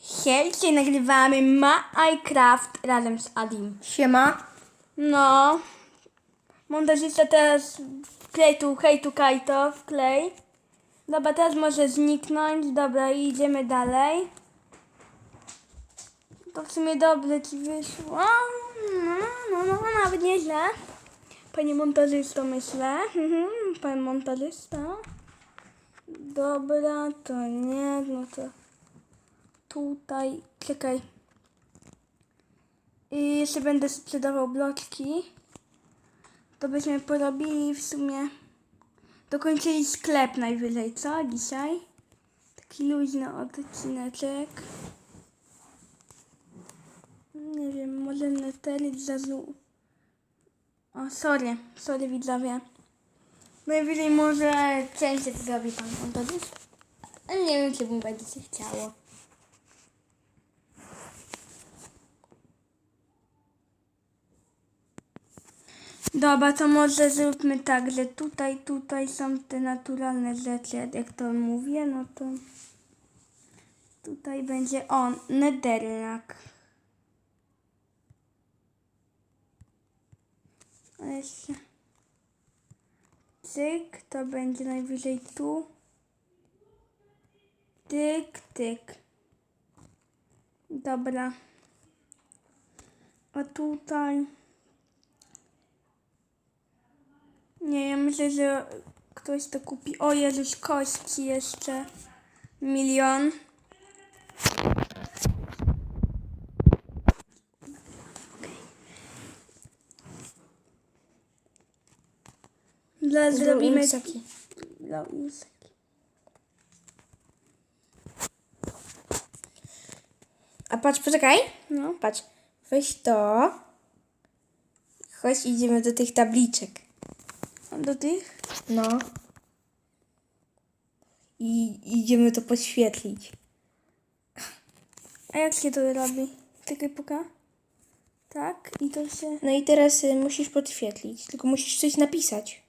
Hej, dzisiaj nagrywamy Minecraft razem z Adim. Siema. No, montażysta teraz klej tu, hej tu, kajto, wklej. Dobra, teraz może zniknąć. Dobra, idziemy dalej. To w sumie dobrze ci wyszło. No, no, no, nawet nieźle. Panie montażysto, myślę. Mhm, Pan montażysta. Dobra, to nie, no to tutaj, czekaj. I jeszcze będę sprzedawał bloczki. To byśmy porobili w sumie. Dokończyli sklep najwyżej, co? Dzisiaj. Taki luźny odcineczek. Nie wiem, może neteryt zazu. O, sorry, sorry widzowie. Najwyżej może częściej zrobi pan montażyst. Ale nie wiem, czy mu będzie się chciało. Dobra, to może zróbmy tak, że tutaj, tutaj są te naturalne rzeczy, jak to mówię, no to tutaj będzie on, netherrack. A jeszcze cyk, to będzie najwyżej tu. Tyk, tyk. Dobra. A tutaj... Nie, ja myślę, że ktoś to kupi. O Jezus, kości jeszcze. Milion. Dla zrobimy... Inseki. Dla inseki. A patrz, poczekaj. No. Patrz. Weź to. Chodź, idziemy do tych tabliczek. Do tych? No. I idziemy to podświetlić. A jak się to robi? Czekaj, puka. Tak, i to się... No i teraz y, musisz podświetlić. Tylko musisz coś napisać.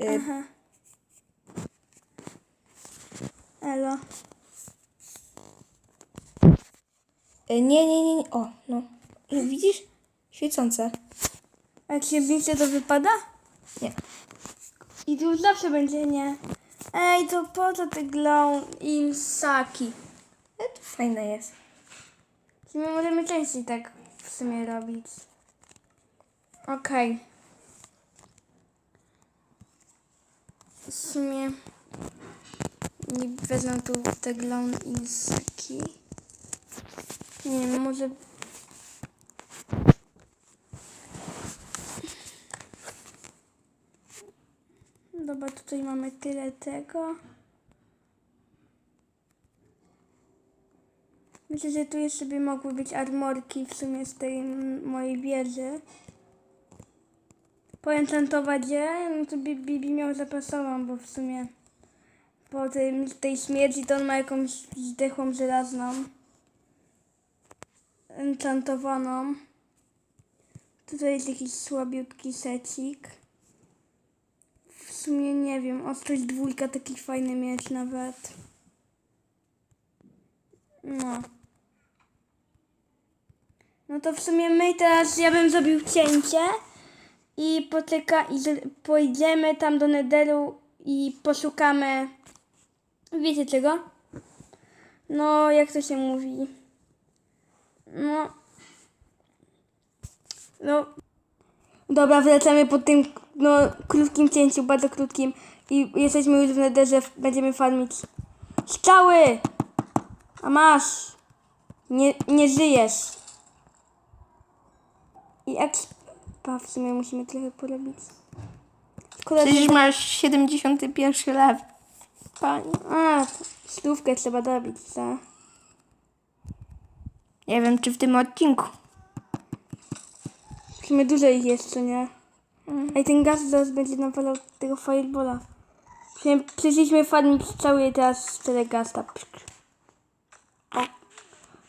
Y, Aha. Elo. y, nie, nie, nie, nie. O, no. Widzisz? Świecące. A jak się zniszczy, to wypada? Nie. I tu zawsze będzie nie. Ej, to po co te glow insaki? E, to fajne jest. Czy my możemy częściej tak w sumie robić? Okej. W sumie nie wezmę tu te glow insaki. Nie wiem, może... Dobra, tutaj mamy tyle tego. Myślę, że tu jeszcze by mogły być armorki w sumie z tej mojej wieży. Poenchantować je, no to Bibi miał zapasową, bo w sumie po tym, tej śmierci to on ma jakąś zdechłą żelazną. Enchantowaną. Tutaj jest jakiś słabiutki secik. Sumie nie wiem, ostrość dwójka taki fajny mieć nawet. No. No to w sumie my teraz, ja bym zrobił cięcie i poczeka i pojedziemy tam do Netheru i poszukamy, wiecie czego? No, jak to się mówi? No. No. Dobra, wracamy po tym no, krótkim cięciu, bardzo krótkim i jesteśmy już w Netherze, będziemy farmić skały! A masz! Nie, nie żyjesz! I expa w sumie musimy trochę porobić. Szkoda, że... Przecież masz 71 lew. Pani. A, stówkę trzeba dobić, co? Nie wiem, czy w tym odcinku. W sumie dużo ich jest, co nie? Ej, ten gaz zaraz będzie nawalał tego firebola. Przyszliśmy farmić cały teraz cztery gasta. O.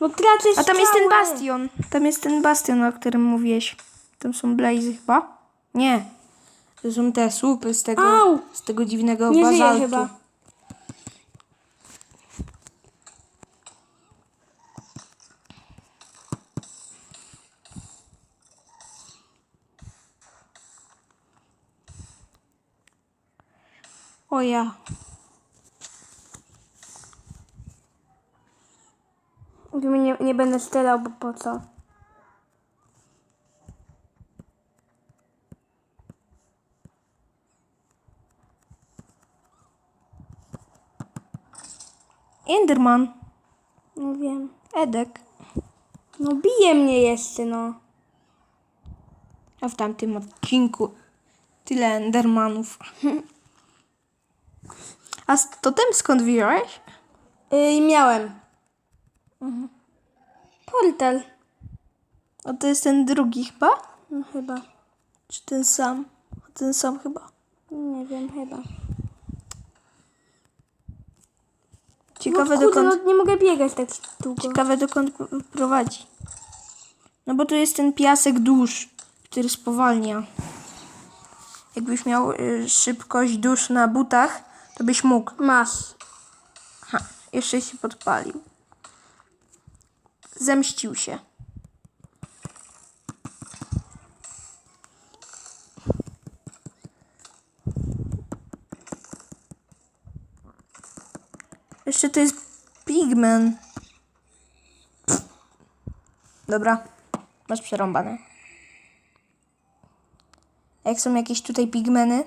No tracę A tam jest ten bastion. Tam jest ten bastion, o którym mówiłeś. Tam są blazy chyba? Nie. To są te słupy z tego, Au! z tego dziwnego Nie żyje bazaltu. chyba. O ja. Nie, nie będę strzelał, bo po co? Enderman. No wiem. Edek. No bije mnie jeszcze, no. A w tamtym odcinku tyle Endermanów. A z totem skąd wziąłeś? Yy, miałem. Portal. A to jest ten drugi chyba? No chyba. Czy ten sam? Ten sam chyba. Nie wiem, chyba. Ciekawe no, kurde, dokąd, no, nie mogę biegać tak długo. ciekawe dokąd prowadzi. No bo tu jest ten piasek dusz, który spowalnia. Jakbyś miał y, szybkość dusz na butach, to byś mógł. Masz. Ha, jeszcze się podpalił. Zemścił się. Jeszcze to jest pigmen. Dobra, masz przerąbane. Jak są jakieś tutaj pigmeny,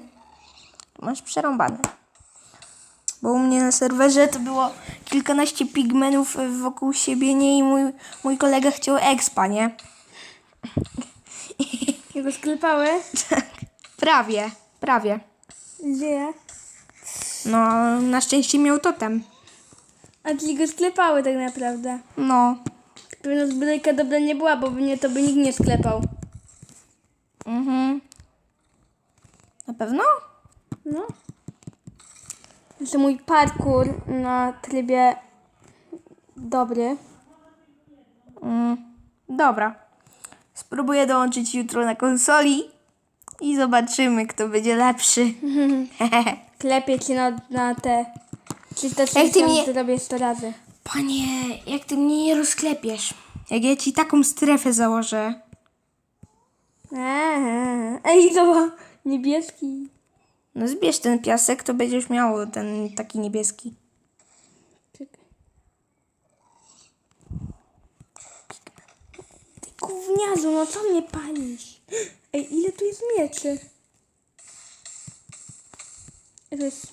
to masz przerąbane. Bo u mnie na serwerze to było kilkanaście pigmenów e, wokół siebie, nie? I mój, mój kolega chciał expa, nie? Jego sklepały? Prawie, prawie. Gdzie? No, na szczęście miał totem. A ci go sklepały tak naprawdę. No. Pewno zbrojka dobra nie była, bo by nie to by nikt nie sklepał. Mhm. Na pewno? No. To mój parkour na trybie dobry. Mm. Dobra. Spróbuję dołączyć jutro na konsoli i zobaczymy, kto będzie lepszy. Klepię cię na, na te Jak ty 360 mnie- zrobię 100 razy. Panie, jak ty mnie nie rozklepiesz? Jak ja ci taką strefę założę. Eee, Ej, to niebieski. No zbierz ten piasek, to będziesz miał ten taki niebieski. Czekaj. Ty gówniarzu, no co mnie palisz? Ej, ile tu jest mieczy? Ej, To jest...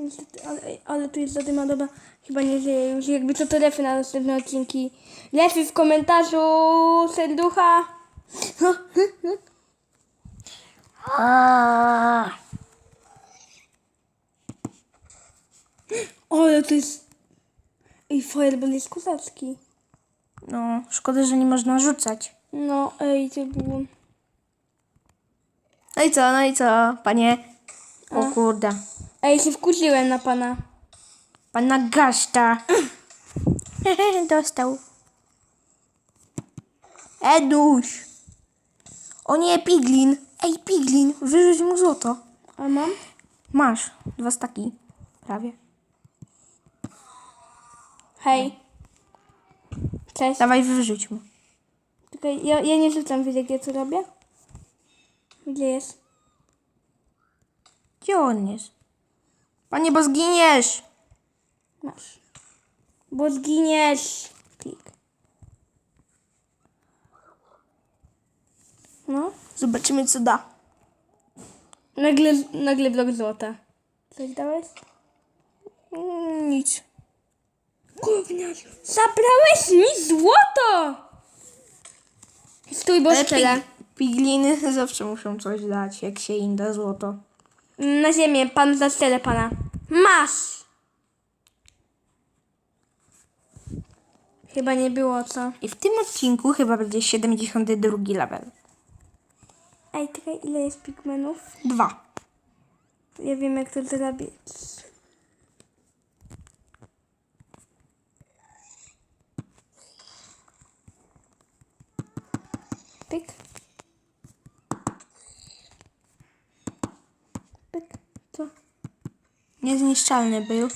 Niestety, Ale, ale tu jest zadyma, dobra. Chyba nie żyję już. Jakby co to lefy na następne odcinki. Lefy w komentarzu, serducha. O, ale to jest... Ej, fireball jest kozacki. No, szkoda, że nie można rzucać. No, ej, to było... No i co, no i co, panie? O kurde. Ej, się wkurzyłem na pana. Pana Gaszta. Dostał. Eduś. O nie, Piglin. Ej, Piglin, wyrzuć mu złoto. A mam? Masz, dwa staki. Prawie. Hej. Cześć. Dawaj, wyrzuć mu. Czekaj, ja, ja nie rzucam, wiesz jak ja to robię? Gdzie jest? Gdzie on jest? Panie, bo zginiesz. Masz. Bo zginiesz. Klik. No. Zobaczymy, co da. Nagle, nagle blok złota. Coś dałeś? Mm, Nic. Gówniarzu. Zabrałeś mi złoto! Stój, bo Ale strzelę. pig, pigliny zawsze muszą coś dać, jak się im da złoto. Na ziemię, pan zastrzelę pana. Masz! Chyba nie było co. I w tym odcinku chyba będzie 72 level. Ej, czekaj, ile jest pigmenów? Dwa. Ja wiem jak to zrobić. Pyk. Pyk. Co? Niezniszczalny był.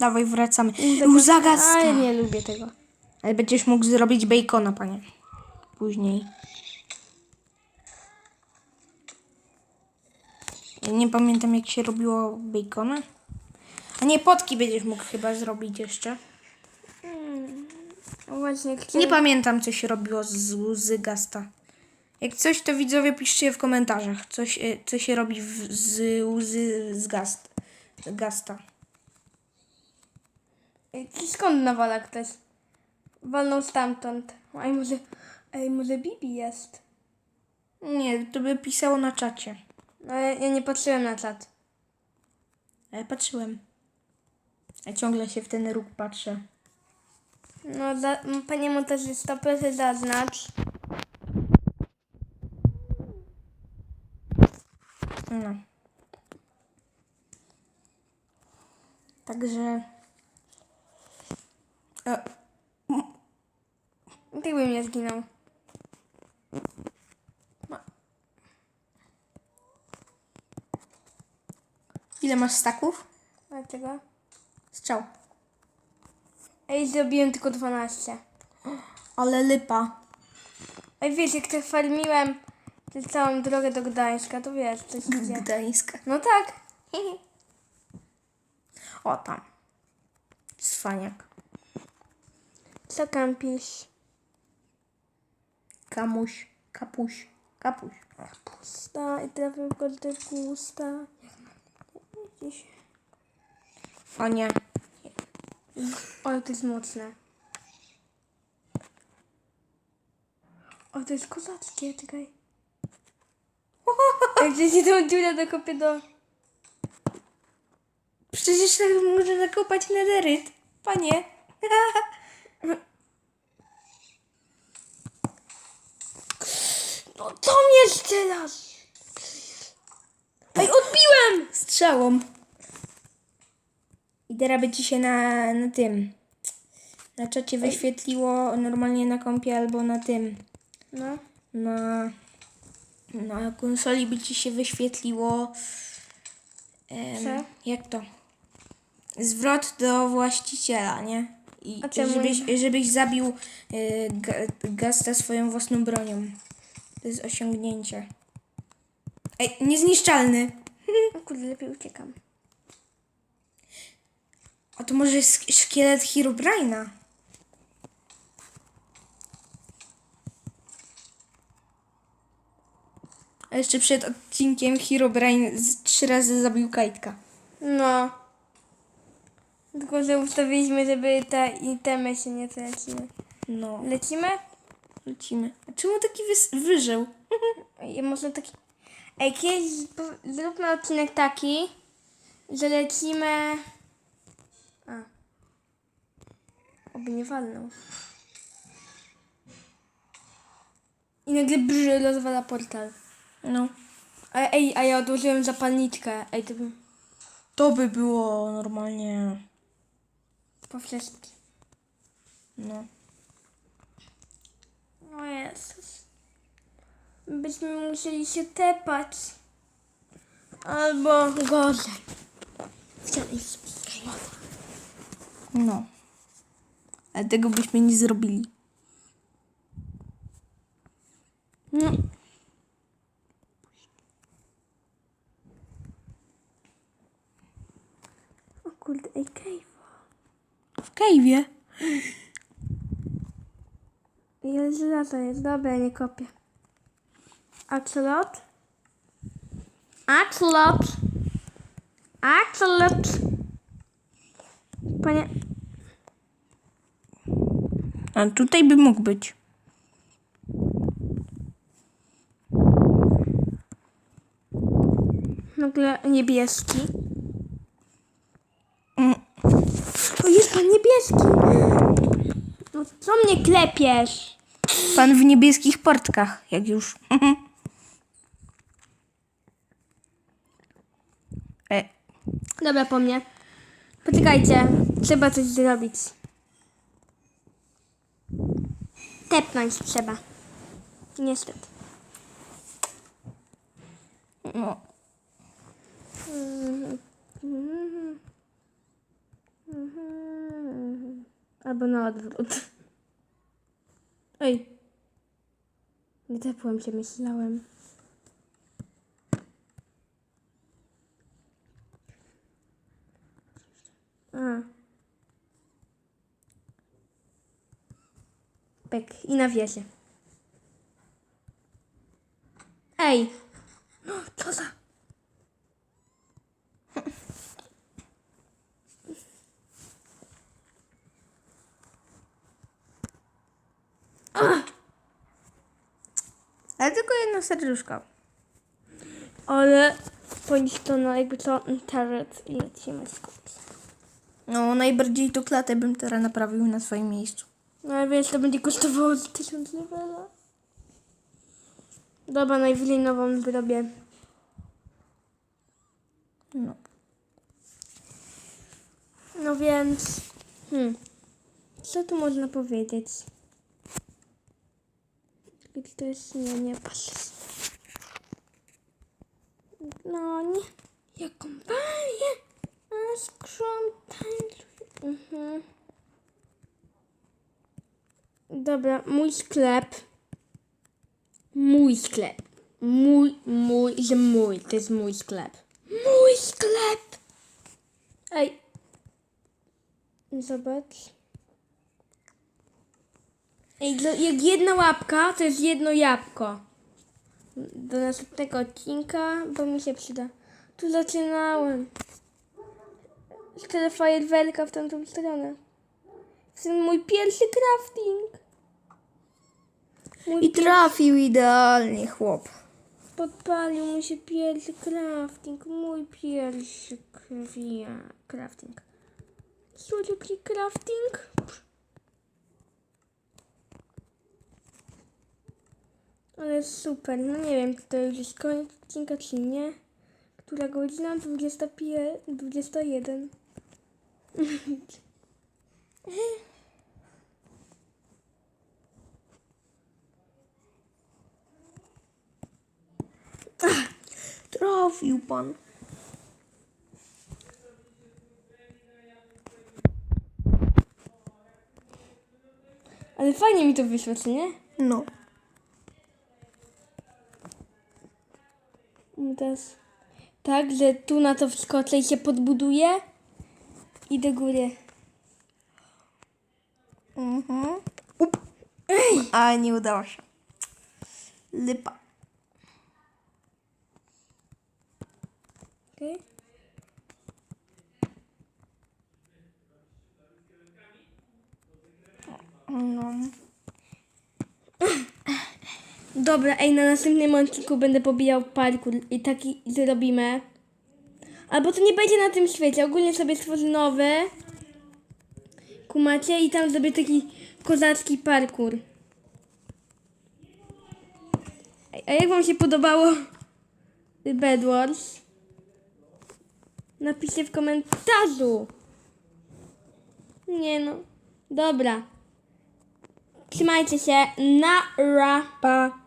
Dawaj, wracamy. Łzaga A ja nie lubię tego. Ale będziesz mógł zrobić bacona, panie. Później. nie pamiętam jak się robiło bacona. A nie, potki będziesz mógł chyba zrobić jeszcze. Właśnie, Nie pamiętam, co się robiło z łzy gasta. Jak coś, to widzowie piszcie w komentarzach, coś, e, co się robi w, z łzy z gast, gasta. Ej, ty skąd nawala ktoś? Walnął stamtąd. Ej, może... Ej, może Bibi jest? Nie, to by pisało na czacie. No, ja, ja nie patrzyłem na czat. Ale patrzyłem. Ja ciągle się w ten róg patrzę. No, m, panie montażysto, proszę zaznacz. No. Także. E, Ty bym nie zginął. ile masz staków? Dlaczego? Strzał. Ej, zrobiłem tylko 12. Ale lipa. Ej, wiesz, jak tak farmiłem tę całą drogę do Gdańska, to wiesz, co się dzieje. Gdańska. No tak. O tam. Cwaniak. Co kampisz? Kamuś. Kapuś. Kapuś. Pusta i trafił go do gusta. O nie. O, to jest mocne. O, to jest kozackie, czekaj. Ej, gdzieś tą dziurę dokopię do... Przecież tak może zakopać nederyt. Panie. No co mnie strzelasz? Ej, odbiłem! Strzałą. I teraz by ci się na, na tym. Na czacie wyświetliło normalnie na kompie albo na tym. No. Na, na konsoli by ci się wyświetliło. Em, Co? jak to? Zwrot do właściciela, nie? I A czemu żebyś, żebyś zabił y, ga- gasta swoją własną bronią. To jest osiągnięcie. Ej, niezniszczalny. O kurde, lepiej uciekam. A to może jest szkielet Herobrine'a? A jeszcze przed odcinkiem Herobrine trzy razy zabił Kajtka. No. Tylko, że ustawiliśmy, żeby te itemy się nie traciły. No, Lecimy? lecimy. A czemu taki wys- wyżył? Ej, może taki... Ej, kiedyś zróbmy odcinek taki, że lecimy... A. Oby nie walnął. I nagle brzy rozwala portal. No. A, ej, a ja odłożyłem zapalniczkę. Ej, to bym... To by było normalnie. Po wszystkim. No. O Jezus. Byśmy musieli się tepać. Albo gorzej. W Skywalker. No. Ale tego byśmy nie zrobili. No. O kurde, ej, cave. W Cave'ie. Ile żelaza jest? Dobra, nie kopię. Axolot? Axolot! Axolot! Panie... A tutaj by mógł być. Nagle niebieski. Mm. O, jest pan niebieski! No co mnie klepiesz? Pan w niebieskich portkach, jak już. e, Dobra, po mnie. Poczekajcie, trzeba coś zrobić. Tepnąć trzeba. Niestety. no. Albo na odwrót. Ej. Nie tepłem się, myślałem. A. Pek. I na wieży. Ej! No, co za... Ale tylko jedno serduszko. Ale ponieść to na jakby co taret i lecimy skąd. No, najbardziej to klatę bym teraz naprawił na swoim miejscu. No ale wiesz, to będzie kosztowało z tysiąc levela. Dobra, najwyżej nową wyrobię. No. No więc... Hmm. Co tu można powiedzieć? Czy to jest... Nie, nie, patrz. No nie. Jaką balię? A sprzątaj. Mhm. Dobra, mój sklep. Mój sklep. Mój, mój, że mój. To jest mój sklep. Mój sklep! Ej. Zobacz. Ej, jak jedna łapka, to jest jedno jabłko. Do następnego odcinka, bo mi się przyda. Tu zaczynałem. Szczerze fajerwerka w tamtą stronę. To jest mój pierwszy crafting. Mój I trafił idealnie, chłop. Podpalił mu się pierwszy crafting. Mój pierwszy kwia- crafting. Słodki crafting. Ale super. No nie wiem, czy to już jest koniec odcinka, czy nie. Która godzina? 25, 21. Trafił pan. Ale fajnie mi to wyszło, czy nie? No. I Teraz tak, że tu na to wskoczę i się podbuduję. I do góry. Mhm. Up. A nie udało się. Lipa. Okay. No. Dobra, ej, na następnym odcinku będę pobijał parkour i taki zrobimy. Albo to nie będzie na tym świecie. Ogólnie sobie stworzę nowy. Kumacie i tam zrobię taki kozacki parkour. Ej, A jak wam się podobało Bed Wars? Napiszcie w komentarzu. Nie no. Dobra. Trzymajcie się. Na ra. Pa.